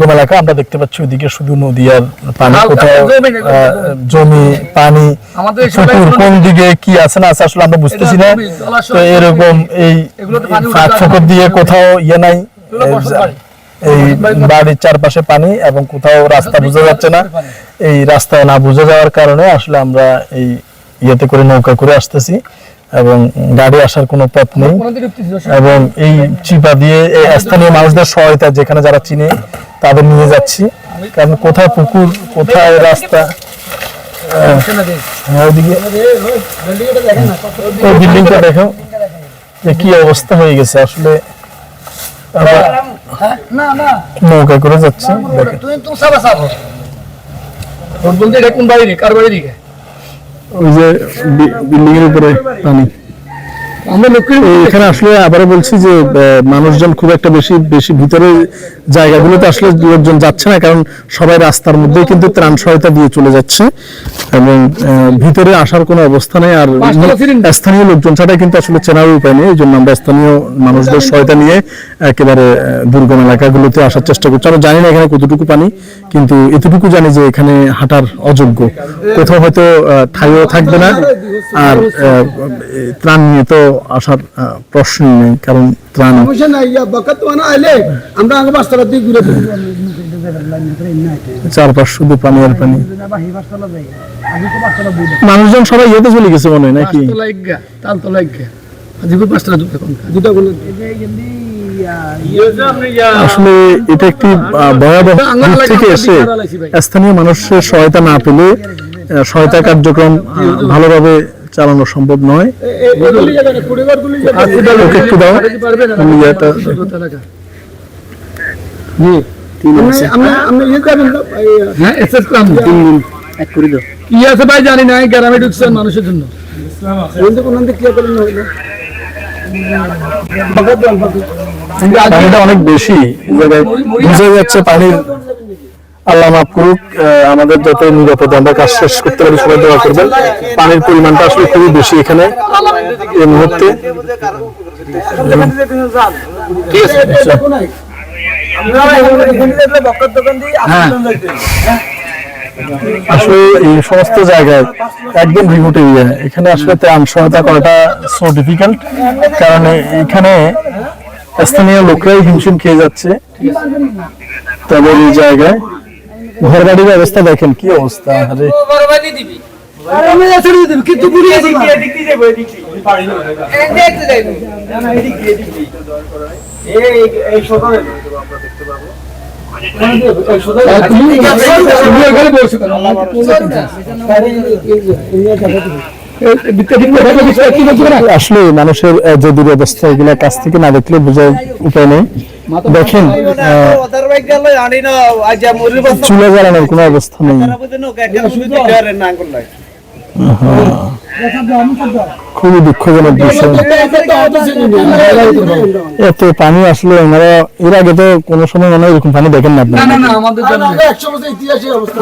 দুর্গম এলাকা আমরা দেখতে পাচ্ছি ওইদিকে শুধু নদী আর পানি। কোথাও জমি পানি কোন দিকে কি আছে না আছে আসলে আমরা বুঝতেছি না। তো এরকম এই ফাঁক। ফোকর দিয়ে কোথাও ইয়ে নাই। এই বাড়ির চারপাশে পানি এবং কোথাও রাস্তা বোঝা যাচ্ছে না। এই রাস্তা না বোঝা যাওয়ার কারণে আসলে আমরা এই ইয়েতে করে নৌকা করে আসতেছি এবং গাড়ি আসার কোনো পথ নেই। এবং এই চিপা দিয়ে এই স্থানীয় মানুষদের সহায়তা যেখানে যারা চিনে তাদের নিয়ে যাচ্ছি। কারণ কোথায় পুকুর কোথায় রাস্তা। হ্যাঁ, ওদিকে। ওই বিল্ডিংটা দেখো যে কি অবস্থা হয়ে গেছে। আসলে নৌকা করে যাচ্ছি ওই যে বিল্ডিং এর উপরে পানি। আমরা এখানে আসলে আবারও বলছি যে মানুষজন খুব একটা বেশি বেশি ভিতরে জায়গাগুলোতে আসলে লোকজন যাচ্ছে না কারণ সবাই রাস্তার মধ্যেই কিন্তু ত্রাণ সহায়তা দিয়ে চলে যাচ্ছে। এবং ভিতরে আসার কোনো অবস্থা নেই আর স্থানীয় লোকজন ছাড়া কিন্তু আসলে চেনার উপায় নেই এই জন্য আমরা স্থানীয় মানুষদের সহায়তা নিয়ে একেবারে দুর্গম এলাকাগুলোতে আসার চেষ্টা করছি। আমরা জানি না এখানে কতটুকু পানি কিন্তু এতটুকু জানি যে এখানে হাঁটার অযোগ্য। কোথাও হয়তো ঠাইও থাকবে না আর ত্রাণ নিয়ে তো আসার আহ, প্রশ্নই নেই কারণ ত্রাণ চারপাশ শুধু পানি আর পানি। মানুষজন সবাই ইয়েতে চলে গেছে মনে হয় নাকি? আসলে এটা একটি ভয়াবহ থেকে এসে স্থানীয় মানুষের সহায়তা না পেলে সহায়তা কার্যক্রম ভালোভাবে চালানো সম্ভব নয়। ওকে একটু দাও। আমি এটা ইয়ে হ্যাঁ কি আছে ভাই জানি না গ্রামে ঢুকছেন মানুষের জন্য। অনেক বেশি। বুঝা যাচ্ছে পানির আল্লাহ মাফ করুক আমাদের যাতে নিরাপদে আমরা কাজ শেষ করতে পারি, সবাই দোয়া করবেন। পানির পরিমাণটা আসলে খুবই বেশি এখানে, এই মুহূর্তে। আসলে এই সমস্ত জায়গায় একদম রিমোট এরিয়া এখানে আসলে ত্রাণ সহায়তা করাটা সো ডিফিকাল্ট কারণ এখানে স্থানীয় লোকরাই হিমশিম খেয়ে যাচ্ছে। তবে এই জায়গায় ঘর বাড়ির অবস্থা দেখেন কি অবস্থা আরে। কিন্তু ঘুরিয়ে দিবা তুমি এখানে বসে কেন? আসলে মানুষের যে দুরবস্থা এগুলো কাছ থেকে না দেখলে বোঝার উপায় নেই দেখেন চুলে চুলা জ্বালানোর কোনো অবস্থা নেই খুবই দুঃখজনক বিষয় এত পানি আসলে ওনারা এর আগে তো কোনো সময় মনে হয় এরকম পানি দেখেন না আমাদের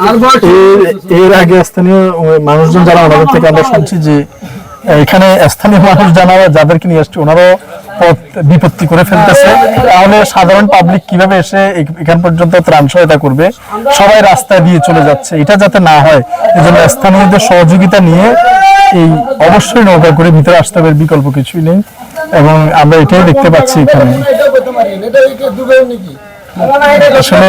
আমরা এর- এর আগে স্থানীয় মানুষজন যারা ওনাদের থেকে আমরা শুনছি যে এখানে স্থানীয় মানুষ যারা যাদেরকে নিয়ে আসছে ওনারাও পথ বিপত্তি করে ফেলতেছে তাহলে সাধারণ পাবলিক কীভাবে এসে এখান পর্যন্ত ত্রাণ সহায়তা করবে সবাই রাস্তায় দিয়ে চলে যাচ্ছে এটা যাতে না হয় এজন্য স্থানীয়দের সহযোগিতা নিয়ে এই অবশ্যই নৌকা করে ভিতরে আসতে হবে বিকল্প কিছুই নেই এবং আমরা এটাই দেখতে পাচ্ছি এখানে আসলে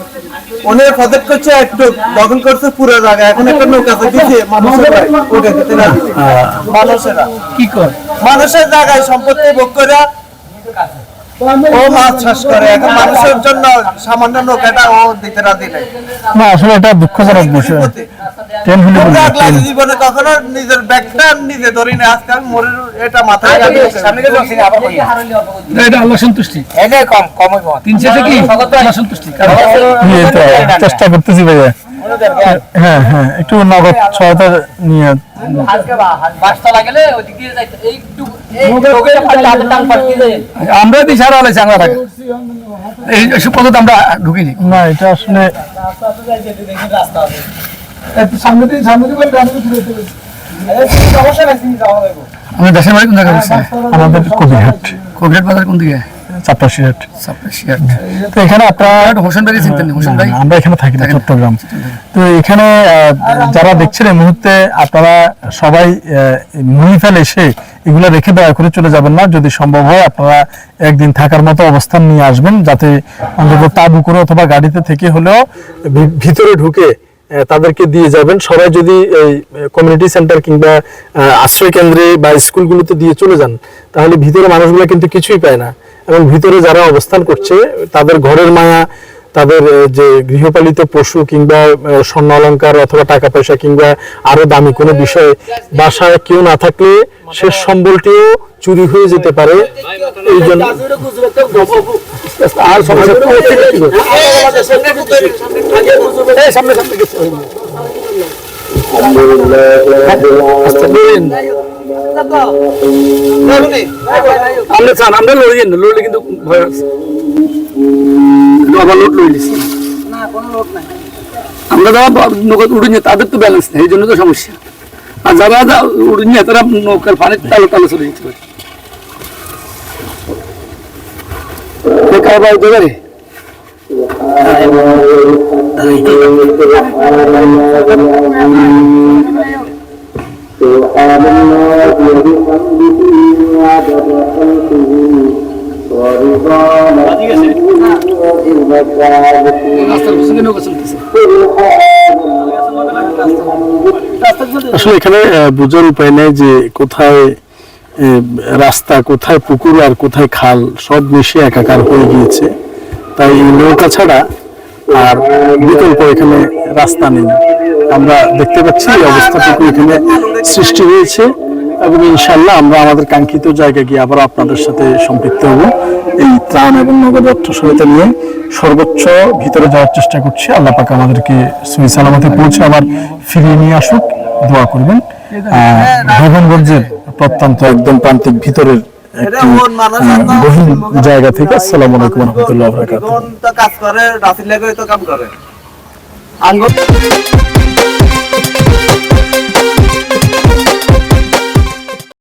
উনি প্রজেক্ট করছে একটু দখল করছে পুরো জায়গা এখন একটা নৌকা আছে দিছে মানুষের ওটা দিতে না? মানুষেরা কি কর? মানুষের জায়গায় সম্পত্তি ভোগ করে ও মাছ চাষ করে। এখন মানুষের জন্য সামান্য নৌকাটা ও দিতে রাজি নেই। না আসলে এটা দুঃখজনক বিষয়। জীবনে কখনো নিজের ব্যাগটা নিজে ধরি না আজকে আমি এটা মাথায় এটা আল্লাহ সন্তুষ্টি তিন শেষে কি আল্লাহ সন্তুষ্টি কারণ চেষ্টা করতেছি ভাইয়া হ্যাঁ হযাঁ একটু নগদ সহায়তা নিয়ে আমরা দিশারা এই এসব পদ্ধতি আমরা ঢুকিনি না এটা আসলে সামনে সামনে চলে আমাদের দেশের বাড়ি কোন জায়গায় হচ্ছে আমাদের কবিরহাট। কোভিড বাজার কোন দিকে? তো এখানে আপনার হোসেন ভাই চিনতেন হোসেন ভাই? আমরা এখানে থাকি না চট্টগ্রাম। তো এখানে যারা দেখছেন এই মুহূর্তে আপনারা সবাই মহিফেল এসে এগুলো রেখে দয়া করে চলে যাবেন না। যদি সম্ভব হয় আপনারা একদিন থাকার মতো অবস্থান নিয়ে আসবেন যাতে অন্তত তাবু করে অথবা গাড়িতে থেকে হলেও ভিতরে ঢুকে তাদেরকে দিয়ে যাবেন। সবাই যদি এই কমিউনিটি সেন্টার কিংবা আশ্রয় কেন্দ্রে বা স্কুলগুলোতে দিয়ে চলে যান, তাহলে ভিতরে মানুষগুলো কিন্তু কিছুই পায় না। এবং ভিতরে যারা অবস্থান করছে, তাদের ঘরের মায়া, তাদের যে গৃহপালিত পশু কিংবা স্বর্ণ অলংকার অথবা টাকা পয়সা কিংবা আরও দামি কোনো বিষয় বাসায় কেউ না থাকলে সে সম্বলটিও চুরি হয়ে যেতে পারে। এই জন্য আর সমস্যা সামনে সামনে আমরা চান আমরা লড়ি না লড়লে কিন্তু ভয় আছে। আবার লোড লইলিস আমরা যারা নৌকা উড়িয়ে তাদের তো ব্যালেন্স নেই এই জন্য তো সমস্যা। আর যারা যা- উড়িয়ে তারা নৌকার পানির তালে তালে চলে যেতে পারে। আসলে এখানে বোঝার উপায় নেই যে কোথায় রাস্তা কোথায় পুকুর আর কোথায় খাল, সব মিশে একাকার হয়ে গিয়েছে। তাই এই নৌকা ছাড়া আর বিকল্প এখানে রাস্তা নেই। আমরা দেখতে পাচ্ছি এই অবস্থাটুকু এখানে সৃষ্টি হয়েছে এবং ইনশাল্লাহ আমরা আমাদের কাঙ্ক্ষিত জায়গায় গিয়ে আবার আপনাদের সাথে সম্পৃক্ত হব। এই ত্রাণ এবং নগদ অর্থ সহায়তা নিয়ে সর্বোচ্চ ভিতরে যাওয়ার চেষ্টা করছি। আল্লাহ পাক আমাদেরকে সুই সালামতে পৌঁছে আবার ফিরিয়ে নিয়ে আসুক। দোয়া করবেন। ভগবানগঞ্জের প্রত্যন্ত একদম প্রান্তিক ভিতরের মানুষ জায়গা থেকে আসসালামু আলাইকুম রহমতুল্লাহ কাজ করে রাসিল তো কাম করে। আঙ্গুল